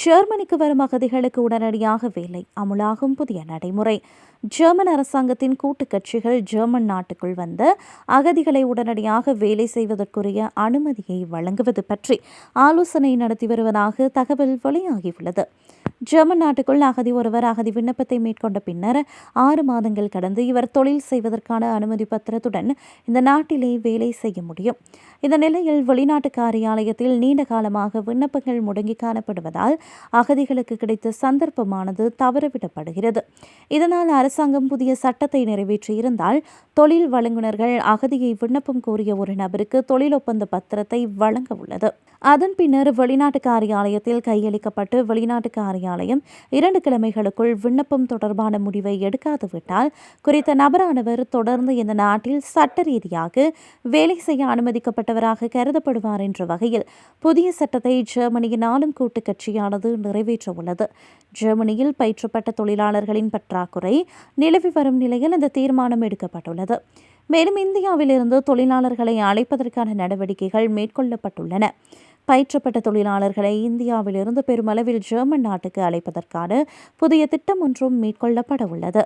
ஜெர்மனிக்கு வரும் அகதிகளுக்கு உடனடியாக வேலை அமுலாகும் புதிய நடைமுறை. ஜெர்மன் அரசாங்கத்தின் கூட்டு கட்சிகள் ஜெர்மன் நாட்டுக்குள் வந்த அகதிகளை உடனடியாக வேலை செய்வதற்குரிய அனுமதியை வழங்குவது பற்றி ஆலோசனை நடத்தி வருவதாக தகவல் வெளியாகியுள்ளது. ஜெர்மன் நாட்டுக்குள் அகதி ஒருவர் அகதி விண்ணப்பத்தை மேற்கொண்ட பின்னர் ஆறு மாதங்கள் கடந்து இவர் தொழில் செய்வதற்கான அனுமதி பத்திரத்துடன் இந்த நாட்டிலே வேலை செய்ய முடியும். இந்த நிலையில் வெளிநாட்டு காரியாலயத்தில் நீண்ட காலமாக விண்ணப்பங்கள் முடங்கி காணப்படுவதால் அகதிகளுக்கு கிடைத்த சந்தர்ப்பமானது தவறவிடப்படுகிறது. இதனால் அரசாங்கம் புதிய சட்டத்தை நிறைவேற்றியிருந்தால் தொழில் வழங்குநர்கள் அகதியை விண்ணப்பம் கோரிய ஒரு நபருக்கு தொழில் ஒப்பந்த பத்திரத்தை வழங்க உள்ளது. அதன் பின்னர் வெளிநாட்டு காரியாலயத்தில் கையளிக்கப்பட்டு வெளிநாட்டு காரியாலயம் இரண்டு கிழமைகளுக்குள் விண்ணப்பம் தொடர்பான முடிவை எடுக்காதுவிட்டால் குறித்த நபரானவர் தொடர்ந்து இந்த நாட்டில் சட்ட ரீதியாக வேலை செய்ய அனுமதிக்கப்பட்டவராக கருதப்படுவார் என்ற வகையில் புதிய சட்டத்தை ஜெர்மனியின் ஆளும் கூட்டு கட்சியானது நிறைவேற்றவுள்ளது. ஜெர்மனியில் பயிற்றப்பட்ட தொழிலாளர்களின் பற்றாக்குறை நிலவி வரும் நிலையில் இந்த தீர்மானம் எடுக்கப்பட்டுள்ளது. மேலும் இந்தியாவிலிருந்து தொழிலாளர்களை அழைப்பதற்கான நடவடிக்கைகள் மேற்கொள்ளப்பட்டுள்ளன. பயிற்றப்பட்ட தொழிலாளர்களை இந்தியாவிலிருந்து பெருமளவில் ஜெர்மன் நாட்டுக்கு அழைப்பதற்கான புதிய திட்டம் ஒன்றும் மேற்கொள்ளப்பட உள்ளது